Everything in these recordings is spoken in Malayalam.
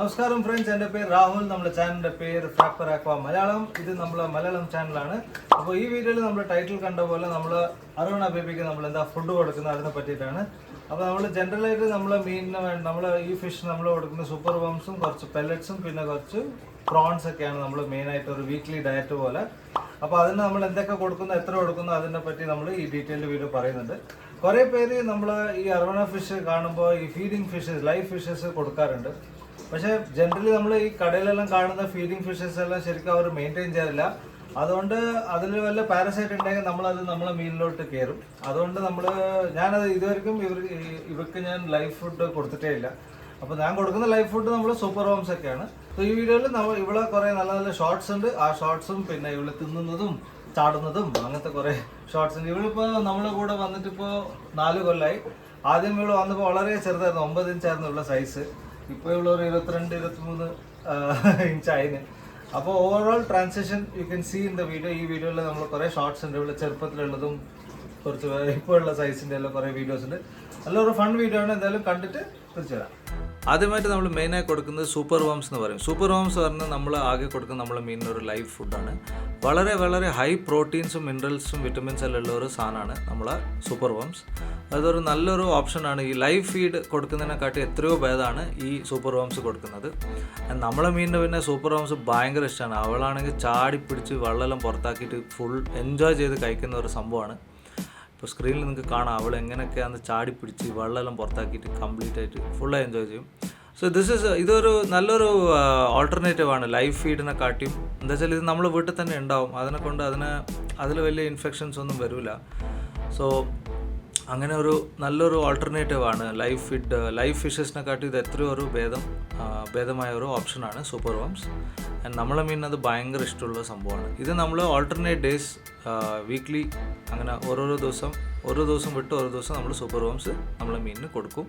നമസ്കാരം ഫ്രണ്ട്സ് എന്റെ പേര് രാഹുൽ. നമ്മുടെ ചാനലിന്റെ പേര് ഫാക്ടർ ആക്വ മലയാളം. ഇത് നമ്മളെ മലയാളം ചാനലാണ് അപ്പോൾ ഈ വീഡിയോയിൽ നമ്മൾ ടൈറ്റിൽ കണ്ട പോലെ നമ്മൾ അറുവണ ബേബിക്ക് നമ്മൾ എന്താ ഫുഡ് കൊടുക്കുന്നത് അതിനെ പറ്റിയിട്ടാണ്. അപ്പോൾ നമ്മൾ ജനറലായിട്ട് നമ്മൾ മീനിന് വേണ്ട നമ്മൾ ഈ ഫിഷ് നമ്മൾ കൊടുക്കുന്ന സൂപ്പർ വംസും കുറച്ച് പെല്ലറ്റ്സും പിന്നെ കുറച്ച് പ്രോൺസ് ഒക്കെയാണ് നമ്മൾ മെയിനായിട്ട് ഒരു വീക്ക്ലി ഡയറ്റ് പോലെ. അപ്പോൾ അതിന് നമ്മൾ എന്തൊക്കെ കൊടുക്കുന്നു എത്ര കൊടുക്കുന്നു അതിനെ പറ്റി നമ്മൾ ഈ ഡീറ്റെയിൽഡ് വീഡിയോ പറയുന്നുണ്ട്. കുറേ പേര് നമ്മൾ ഈ അർവണ ഫിഷ് കാണുമ്പോൾ ഈ ഫീഡിങ് ഫിഷസ് ലൈവ് ഫിഷസ് കൊടുക്കാറുണ്ട്. പക്ഷേ ജനറലി നമ്മൾ ഈ കടയിലെല്ലാം കാണുന്ന ഫീഡിങ് ഫിഷസ് എല്ലാം ശരിക്കും അവർ മെയിന്റെയിൻ ചെയ്യാറില്ല. അതുകൊണ്ട് അതിൽ വല്ല പാരസൈറ്റ് ഉണ്ടെങ്കിൽ നമ്മളത് നമ്മളെ മീനിലോട്ട് കയറും. അതുകൊണ്ട് നമ്മൾ ഞാനത് ഇതുവരെക്കും ഇവർ ഇവർക്ക് ഞാൻ ലൈഫ് ഫുഡ് കൊടുത്തിട്ടേ ഇല്ല. അപ്പോൾ ഞാൻ കൊടുക്കുന്ന ലൈഫ് ഫുഡ് നമ്മൾ സൂപ്പർ ഹോംസ് ഒക്കെയാണ്. അപ്പോൾ ഈ വീഡിയോയിൽ നമ്മൾ ഇവിടെ കുറേ നല്ല നല്ല ഷോർട്സ് ഉണ്ട്. ആ ഷോർട്സും പിന്നെ ഇവിടെ തിന്നുന്നതും ചാടുന്നതും അങ്ങനത്തെ കുറേ ഷോർട്സ് ഉണ്ട്. ഇവളിപ്പോൾ നമ്മളെ കൂടെ വന്നിട്ടിപ്പോൾ നാല് കൊല്ലമായി ആദ്യം ഇവിടെ വന്നപ്പോൾ വളരെ ചെറുതായിരുന്നു. ഒമ്പത് ഇഞ്ചായിരുന്നു ഉള്ള സൈസ് ഇപ്പോൾ ഉള്ളവർ ഇരുപത്തിരണ്ട് ഇരുപത്തിമൂന്ന് ഇഞ്ച് ആയിന്. അപ്പോൾ overall transaction you can see in the video ഈ വീഡിയോയിൽ നമ്മൾ കുറേ ഷോർട്സ് ഉണ്ട്. ഇവിടെ ചെറുപ്പത്തിലുള്ളതും കുറച്ച് ഇപ്പോൾ ഉള്ള സൈസിന്റെ എല്ലാം കുറേ വീഡിയോസ് ഉണ്ട്. നല്ലൊരു ഫൺ വീഡിയോ ആണ്. എന്തായാലും കണ്ടിട്ട് തിരിച്ചു വരാം. ആദ്യമായിട്ട് നമ്മൾ മെയിനായി കൊടുക്കുന്നത് സൂപ്പർ വോംസ് എന്ന് പറയും. സൂപ്പർ വോംസ് പറഞ്ഞാൽ നമ്മൾ ആകെ കൊടുക്കുന്ന നമ്മളെ മീനിന് ഒരു ലൈഫ് ഫുഡാണ് വളരെ വളരെ ഹൈ പ്രോട്ടീൻസും മിനറൽസും വിറ്റമിൻസ് എല്ലാം ഉള്ള ഒരു സാധനമാണ് നമ്മളെ സൂപ്പർ വോംസ് അതൊരു നല്ലൊരു ഓപ്ഷനാണ് ഈ ലൈവ് ഫീഡ് കൊടുക്കുന്നതിനെക്കാട്ടി എത്രയോ ഭേദമാണ് ഈ സൂപ്പർ വോംസ് കൊടുക്കുന്നത് നമ്മളെ മീനിന് പിന്നെ സൂപ്പർ വോംസ് ഭയങ്കര ഇഷ്ടമാണ് അവളാണെങ്കിൽ ചാടി പിടിച്ച് വെള്ളമെല്ലാം പുറത്താക്കിയിട്ട് ഫുൾ എൻജോയ് ചെയ്ത് കഴിക്കുന്ന ഒരു സംഭവമാണ്. ഇപ്പോൾ സ്ക്രീനിൽ നിങ്ങൾക്ക് കാണാം. അവൾ എങ്ങനെയൊക്കെയാണ് ചാടി പിടിച്ച് വെള്ളമെല്ലാം പുറത്താക്കിയിട്ട് കംപ്ലീറ്റ് ആയിട്ട് ഫുള്ളായി എൻജോയ് ചെയ്യും. സോ ദിസ് ഇസ് ഇതൊരു നല്ലൊരു ഓൾട്ടർനേറ്റീവ് ആണ്. ലൈഫ് ഫീഡിനെ കാട്ടിയും. എന്താ വെച്ചാൽ ഇത് നമ്മൾ വീട്ടിൽ തന്നെ ഉണ്ടാവും. അതിനെ കൊണ്ട് അതിന് അതിൽ വലിയ ഇൻഫെക്ഷൻസ് ഒന്നും വരില്ല സോ അങ്ങനെ ഒരു നല്ലൊരു ഓൾട്ടർനേറ്റീവ് ആണ് ലൈഫ് ഫിഡ് ലൈഫ് ഫിഷസിനെ കാട്ടി ഇത് എത്രയോ ഒരു ഭേദം ഭേദമായ ഒരു ഓപ്ഷനാണ് സൂപ്പർ വംസ് ആൻഡ് നമ്മളെ മീൻ അത് ഭയങ്കര ഇഷ്ടമുള്ള സംഭവമാണ്. ഇത് നമ്മൾ ഓൾട്ടർനേറ്റ് ഡേയ്സ് വീക്ക്ലി അങ്ങനെ ഓരോരോ ദിവസം ഓരോ ദിവസം വിട്ട് ഓരോ ദിവസം നമ്മൾ സൂപ്പർ വംസ് നമ്മളെ മീനിന് കൊടുക്കും.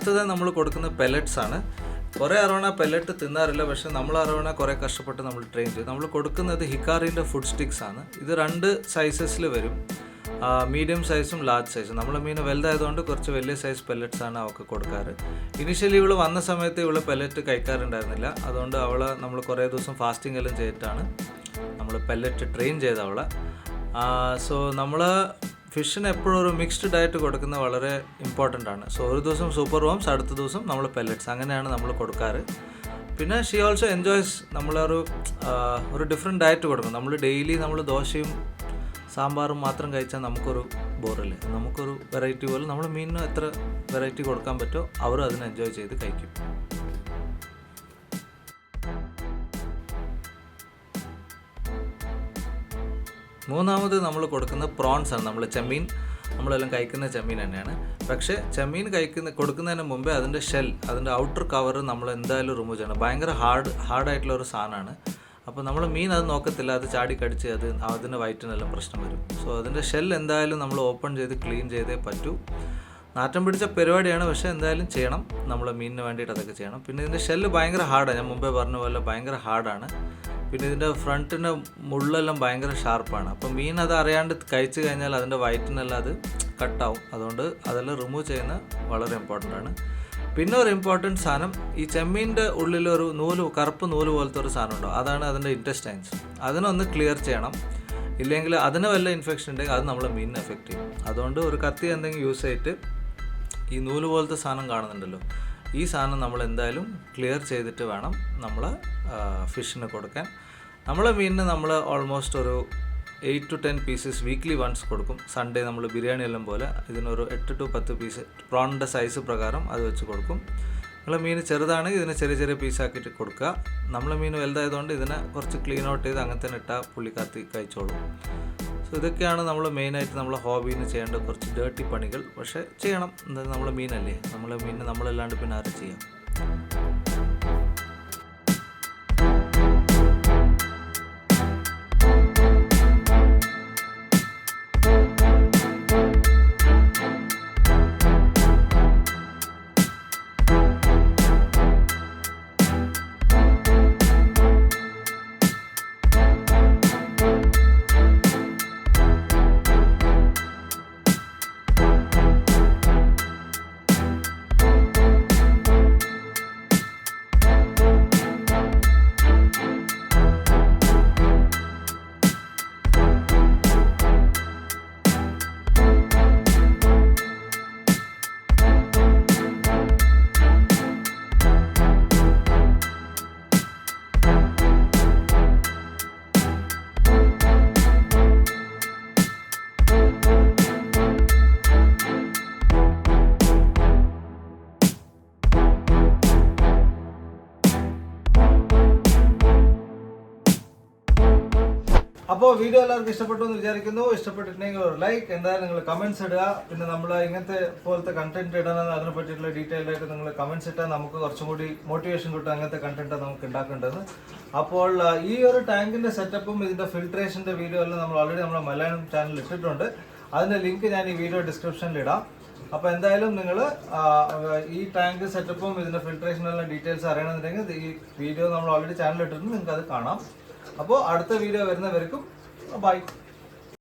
അടുത്തത് നമ്മൾ കൊടുക്കുന്ന പെലറ്റ്സ് ആണ്. കുറേ അറവണ പെലറ്റ് തിന്നാറില്ല പക്ഷെ നമ്മൾ അറവണ കുറേ കഷ്ടപ്പെട്ട് നമ്മൾ ട്രെയിൻ ചെയ്യും നമ്മൾ കൊടുക്കുന്നത് ഹിക്കാറിന്റെ ഫുഡ് സ്റ്റിക്സ് ആണ്. ഇത് രണ്ട് സൈസസിൽ വരും. മീഡിയം സൈസും ലാർജ് സൈസും നമ്മൾ മീൻ വലുതായതുകൊണ്ട് കുറച്ച് വലിയ സൈസ് പെല്ലറ്റ്സ് ആണ് അവൾക്ക് കൊടുക്കാറ്. ഇനിഷ്യലി ഇവൾ വന്ന സമയത്ത് ഇവൾ പെല്ലറ്റ് കഴിക്കാറുണ്ടായിരുന്നില്ല. അതുകൊണ്ട് അവളെ നമ്മൾ കുറേ ദിവസം ഫാസ്റ്റിംഗ് എല്ലാം ചെയ്തിട്ടാണ് നമ്മൾ പെല്ലറ്റ് ട്രെയിൻ ചെയ്ത അവളെ. സോ നമ്മൾ ഫിഷിന് എപ്പോഴും ഒരു മിക്സ്ഡ് ഡയറ്റ് കൊടുക്കുന്നത് വളരെ ഇമ്പോർട്ടന്റ് ആണ്. സോ ഒരു ദിവസം സൂപ്പർ വോംസ് അടുത്ത ദിവസം നമ്മൾ പെല്ലറ്റ്സ് അങ്ങനെയാണ് നമ്മൾ കൊടുക്കാറ്. പിന്നെ ഷീ ഓൾസോ എൻജോയ്സ് നമ്മളൊരു ഒരു ഡിഫറെന്റ് ഡയറ്റ് കൊടുക്കും. നമ്മൾ ഡെയിലി നമ്മൾ ദോശയും സാമ്പാറും മാത്രം കഴിച്ചാൽ നമുക്കൊരു ബോറില്ല നമുക്കൊരു വെറൈറ്റി പോലെ നമ്മൾ മീനിന് എത്ര വെറൈറ്റി കൊടുക്കാൻ പറ്റുമോ അവരും അതിനെ എൻജോയ് ചെയ്ത് കഴിക്കും. മൂന്നാമത് നമ്മൾ കൊടുക്കുന്ന പ്രോൺസ് ആണ്. നമ്മൾ ചെമ്മീൻ നമ്മളെല്ലാം കഴിക്കുന്ന ചെമ്മീൻ തന്നെയാണ്. പക്ഷേ ചെമ്മീൻ കഴിക്കുന്ന കൊടുക്കുന്നതിന് മുമ്പേ അതിന്റെ ഷെൽ അതിന്റെ ഔട്ടർ കവർ നമ്മൾ എന്തായാലും റിമൂവ് ചെയ്യണം. ഭയങ്കര ഹാർഡ് ഹാർഡായിട്ടുള്ള ഒരു സാധനമാണ്. അപ്പോൾ നമ്മൾ മീൻ അത് നോക്കത്തില്ല. അത് ചാടി കടിച്ച് അത് അതിന്റെ വയറ്റിനെല്ലാം പ്രശ്നം വരും. സോ അതിന്റെ ഷെൽ എന്തായാലും നമ്മൾ ഓപ്പൺ ചെയ്ത് ക്ലീൻ ചെയ്തേ പറ്റൂ. നാറ്റം പിടിച്ച പരിപാടിയാണ്. പക്ഷേ എന്തായാലും ചെയ്യണം. നമ്മൾ മീനിന് വേണ്ടിയിട്ട് അതൊക്കെ ചെയ്യണം. പിന്നെ ഇതിന്റെ ഷെല്ല് ഭയങ്കര ഹാർഡാണ് ഞാൻ മുമ്പേ പറഞ്ഞ പോലെ ഭയങ്കര ഹാർഡാണ് പിന്നെ ഇതിന്റെ ഫ്രണ്ടിന്റെ മുള്ളെല്ലാം ഭയങ്കര ഷാർപ്പാണ് അപ്പോൾ മീൻ അത് അറിയാണ്ട് കഴിച്ചു കഴിഞ്ഞാൽ അതിന്റെ വയറ്റിനെല്ലാം അത് കട്ടാവും അതുകൊണ്ട് അതെല്ലാം റിമൂവ് ചെയ്യുന്നത് വളരെ ഇമ്പോർട്ടന്റ് ആണ്. പിന്നെ ഒരു ഇമ്പോർട്ടന്റ് സാധനം ഈ ചെമ്മീന്റെ ഉള്ളിലൊരു നൂൽ കറുപ്പ് നൂൽ പോലത്തെ ഒരു സാധനം ഉണ്ടാവും. അതാണ് അതിന്റെ ഇന്റസ്റ്റൈൻസ് അതിനൊന്ന് ക്ലിയർ ചെയ്യണം. ഇല്ലെങ്കിൽ അതിന് വല്ല ഇൻഫെക്ഷൻ ഉണ്ടെങ്കിൽ അത് നമ്മളെ മീനിനെ എഫക്റ്റ് ചെയ്യും. അതുകൊണ്ട് ഒരു കത്തി എന്തെങ്കിലും യൂസ് ചെയ്തിട്ട് ഈ നൂൽ പോലത്തെ സാധനം കാണുന്നുണ്ടല്ലോ. ഈ സാധനം നമ്മൾ എന്തായാലും ക്ലിയർ ചെയ്തിട്ട് വേണം നമ്മൾ ഫിഷിന് കൊടുക്കാൻ. നമ്മളെ മീനിന് നമ്മൾ ഓൾമോസ്റ്റ് ഒരു eight to ten pieces weekly once കൊടുക്കും. സൺഡേ നമ്മൾ ബിരിയാണി എല്ലാം പോലെ ഇതിനൊരു എട്ട് ടു പത്ത് പീസ് പ്രോണിന്റെ സൈസ് പ്രകാരം അത് വെച്ച് കൊടുക്കും. നമ്മളെ മീൻ ചെറുതാണെങ്കിൽ ഇതിനെ ചെറിയ ചെറിയ പീസാക്കിയിട്ട് കൊടുക്കുക. നമ്മളെ മീൻ വലുതായതുകൊണ്ട് ഇതിനെ കുറച്ച് ക്ലീൻ ഔട്ട് ചെയ്ത് അങ്ങനെ തന്നെ ഇട്ടാൽ പുള്ളിക്കാത്തി കഴിച്ചോളും. സോ ഇതൊക്കെയാണ് നമ്മൾ മെയിനായിട്ട് നമ്മൾ ഹോബിന്ന് ചെയ്യേണ്ട കുറച്ച് ഡേർട്ടി പണികൾ. പക്ഷേ ചെയ്യണം. എന്തായാലും നമ്മൾ മീനല്ലേ നമ്മൾ മീനിനെ നമ്മളല്ലാണ്ട് പിന്നെ ആരും ചെയ്യാം. അപ്പോൾ വീഡിയോ എല്ലാവർക്കും ഇഷ്ടപ്പെട്ടു എന്ന് വിചാരിക്കുന്നു. ഇഷ്ടപ്പെട്ടിട്ടുണ്ടെങ്കിൽ ഒരു ലൈക്ക് എന്തായാലും നിങ്ങൾ കമൻസ് ഇടുക. പിന്നെ നമ്മൾ ഇങ്ങനത്തെ പോലത്തെ കണ്ടന്റ് ഇടണം അതിനെ പറ്റിയിട്ടുള്ള ഡീറ്റെയിൽ ആയിട്ട് നിങ്ങൾ കമൻസ് ഇട്ടാൽ നമുക്ക് കുറച്ചും കൂടി മോട്ടിവേഷൻ കിട്ടും അങ്ങനത്തെ കണ്ടന്റ് നമുക്ക് ഉണ്ടാക്കേണ്ടത്. അപ്പോൾ ഈ ഒരു ടാങ്കിന്റെ സെറ്റപ്പും ഇതിന്റെ ഫിൽട്രേഷന്റെ വീഡിയോ എല്ലാം നമ്മൾ ഓൾറെഡി നമ്മുടെ മലയാളം ചാനലിൽ ഇട്ടിട്ടുണ്ട്. അതിന്റെ ലിങ്ക് ഞാൻ ഈ വീഡിയോ ഡിസ്ക്രിപ്ഷനിൽ ഇടാം. അപ്പോൾ എന്തായാലും നിങ്ങൾ ഈ ടാങ്ക് സെറ്റപ്പും ഇതിന്റെ ഫിൽട്രേഷനെല്ലാം ഡീറ്റെയിൽസ് അറിയണമെന്നുണ്ടെങ്കിൽ ഈ വീഡിയോ നമ്മൾ ഓൾറെഡി ചാനലിൽ ഇട്ടിട്ടുണ്ട്. നിങ്ങൾക്ക് അത് കാണാം. അപ്പോൾ അടുത്ത വീഡിയോ വരുന്നവർക്കും ബൈ